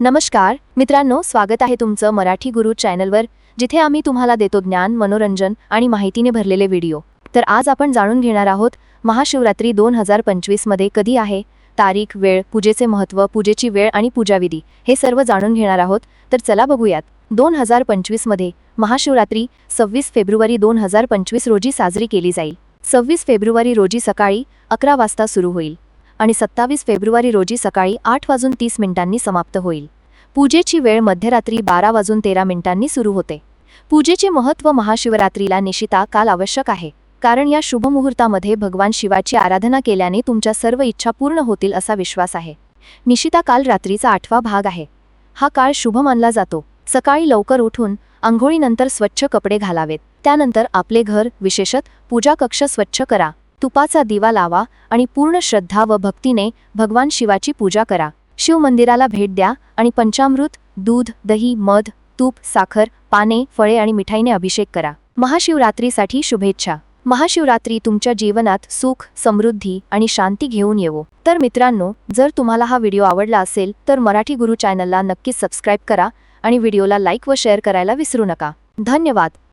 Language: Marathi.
नमस्कार मित्रांनो स्वागत आहे तुमचं मराठी गुरु चॅनलवर जिथे आम्ही तुम्हाला देतो ज्ञान मनोरंजन आणि माहितीने भरलेले व्हिडिओ. तर आज आपण जाणून घेणार आहोत महाशिवरात्री दोन हजार पंचवीसमध्ये कधी आहे तारीख वेळ पूजेचे महत्त्व पूजेची वेळ आणि पूजाविधी हे सर्व जाणून घेणार आहोत. तर चला बघूयात. दोन हजार पंचवीसमध्ये महाशिवरात्री सव्वीस फेब्रुवारी दोन हजार पंचवीस रोजी साजरी केली जाईल. सव्वीस फेब्रुवारी रोजी सकाळी अकरा वाजता सुरू होईल. आणि सत्तावीस फेब्रुवारी रोजी सकाळी आठ वाजून तीस मिनिटांनी समाप्त होईल. पूजेची वेळ मध्यरात्री बारा वाजून तेरा मिनिटांनी सुरू होते. पूजेचे महत्त्व महाशिवरात्रीला निशिता काल आवश्यक आहे कारण या शुभमुहूर्तामध्ये भगवान शिवाची आराधना केल्याने तुमच्या सर्व इच्छा पूर्ण होतील असा विश्वास आहे. निशिता काल रात्रीचा आठवा भाग आहे. हा काळ शुभ मानला जातो. सकाळी लवकर उठून आंघोळीनंतर स्वच्छ कपडे घालावेत. त्यानंतर आपले घर विशेषत पूजा कक्ष स्वच्छ करा. तुपाचा दिवा लावा आणि पूर्ण श्रद्धा व भक्तीने भगवान शिवाची पूजा करा. शिव मंदिराला भेट द्या आणि पंचामृत दूध दही मध तूप साखर पाने फळे आणि मिठाईने अभिषेक करा. महाशिवरात्रीसाठी शुभेच्छा. महाशिवरात्री तुमच्या जीवनात सुख समृद्धी आणि शांती घेऊन येवो. तर मित्रांनो जर तुम्हाला हा व्हिडिओ आवडला असेल तर मराठी गुरु चॅनलला नक्कीच सबस्क्राईब करा आणि व्हिडिओला लाईक व शेअर करायला विसरू नका. धन्यवाद.